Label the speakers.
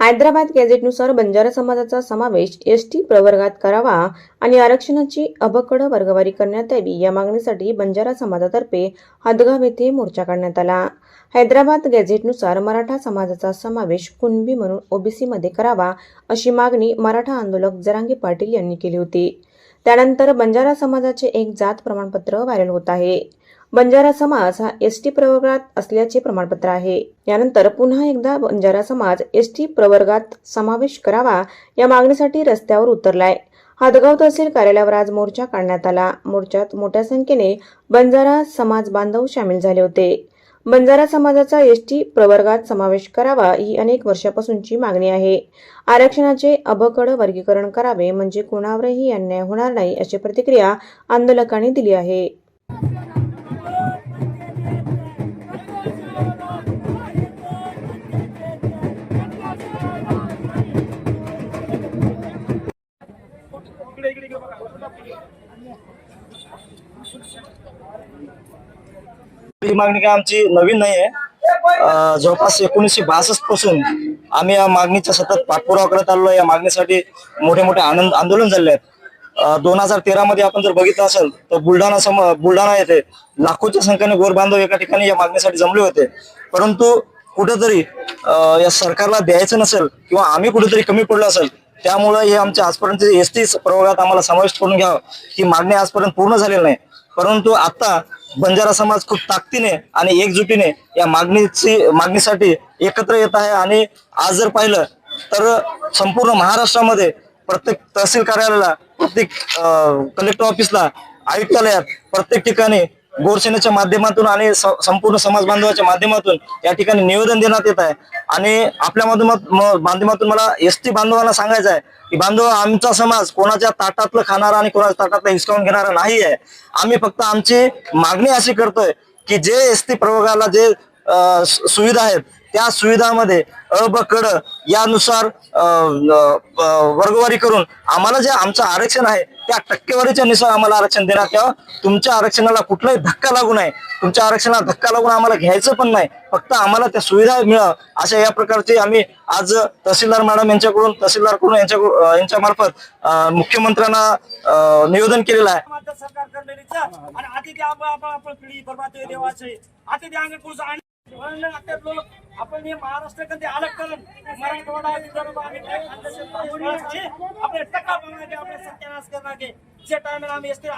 Speaker 1: हैदराबाद गॅझेटनुसार बंजारा समाजाचा समावेश S T प्रवर्गात करावा आणि आरक्षणाची अबकड वर्गवारी करण्यात यावी या मागणीसाठी बंजारा समाजातर्फे हदगाव येथे मोर्चा काढण्यात आला. हैदराबाद गॅझेटनुसार मराठा समाजाचा समावेश कुणबी म्हणून ओबीसीमध्ये करावा अशी मागणी मराठा आंदोलक जरांगे पाटील यांनी केली होती. त्यानंतर बंजारा समाजाचे एक जात प्रमाणपत्र व्हायरल होत आहे. बंजारा समाज हा एस टी प्रवर्गात असल्याचे प्रमाणपत्र आहे. यानंतर पुन्हा एकदा बंजारा समाज एस टी प्रवर्गात समावेश करावा या मागणीसाठी रस्त्यावर उतरलाय. हदगाव तहसील कार्यालयावर आज मोर्चा काढण्यात आला. मोर्चात मोठ्या संख्येने बंजारा समाज बांधव सामील झाले होते. बंजारा समाजाचा एस टी प्रवर्गात समावेश करावा ही अनेक वर्षापासूनची मागणी आहे. आरक्षणाचे अबकड वर्गीकरण करावे म्हणजे कोणावरही अन्याय होणार नाही अशी प्रतिक्रिया आंदोलकांनी दिली आहे.
Speaker 2: ही मागणी काय आमची नवीन नाही आहे. जवळपास एकोणीसशे बासष्टपासून आम्ही या मागणीचा सतत पाठपुरावा करत आलो या मागणीसाठी मोठे मोठे आनंद आंदोलन झाले आहेत. दोन हजार तेरा मध्ये आपण जर बघितलं असेल तर बुलढाणा सम बुलढाणा येथे लाखोच्या संख्येने गोरबांधव एका ठिकाणी या मागणीसाठी जमले होते. परंतु कुठेतरी या सरकारला द्यायचं नसेल किंवा आम्ही कुठेतरी कमी पडलो असेल त्यामुळे हे आमच्या आजपर्यंत एस टी प्रवर्गात आम्हाला समावेश करून घ्यावं ही मागणी आजपर्यंत पूर्ण झालेली नाही. परंतु आता बंजारा समाज खूप ताकदीने आणि एकजुटीने या मागणीची मागणीसाठी एकत्र येत आहे आणि आज जर पाहिलं तर संपूर्ण महाराष्ट्रामध्ये प्रत्येक तहसील कार्यालयाला प्रत्येक कलेक्टर ऑफिसला आयुक्तालयात प्रत्येक ठिकाणी गोरसेनेच्या माध्यमातून आणि संपूर्ण समाज बांधवाच्या माध्यमातून या ठिकाणी निवेदन देण्यात येत आहे. आणि आपल्या माध्यमात माध्यमातून मला एस टी बांधवांना सांगायचं आहे की बांधव आमचा समाज कोणाच्या ताटातलं खाणारा आणि कोणाच्या ताटातलं हिसकावून घेणारा नाही आहे. आम्ही फक्त आमची मागणी अशी करतोय की जे एस टी प्रवर्गाला जे सुविधा आहेत त्या सुविधामध्ये अ ब कड यानुसार वर्गवारी करून आम्हाला जे आमचं आरक्षण आहे त्या टक्केवारीच्या नुसार आम्हाला आरक्षण देण्यात यावं. तुमच्या आरक्षणाला कुठलाही धक्का लागू नये. तुमच्या आरक्षणाला धक्का लागून आम्हाला घ्यायचं पण नाही. फक्त आम्हाला त्या सुविधा मिळावं अशा या प्रकारचे आम्ही आज तहसीलदार मॅडम यांच्याकडून तहसीलदारकडून यांच्या यांच्या मार्फत मुख्यमंत्र्यांना निवेदन केलेलं आहे.
Speaker 3: सरकार आणि आपण ते हे महाराष्ट्र कधी अलग करून मराठवाडा विदर्भ आणि आपले टक्का बनवायचे आपले सत्यानाश करणार जे टायमाला आम्ही असते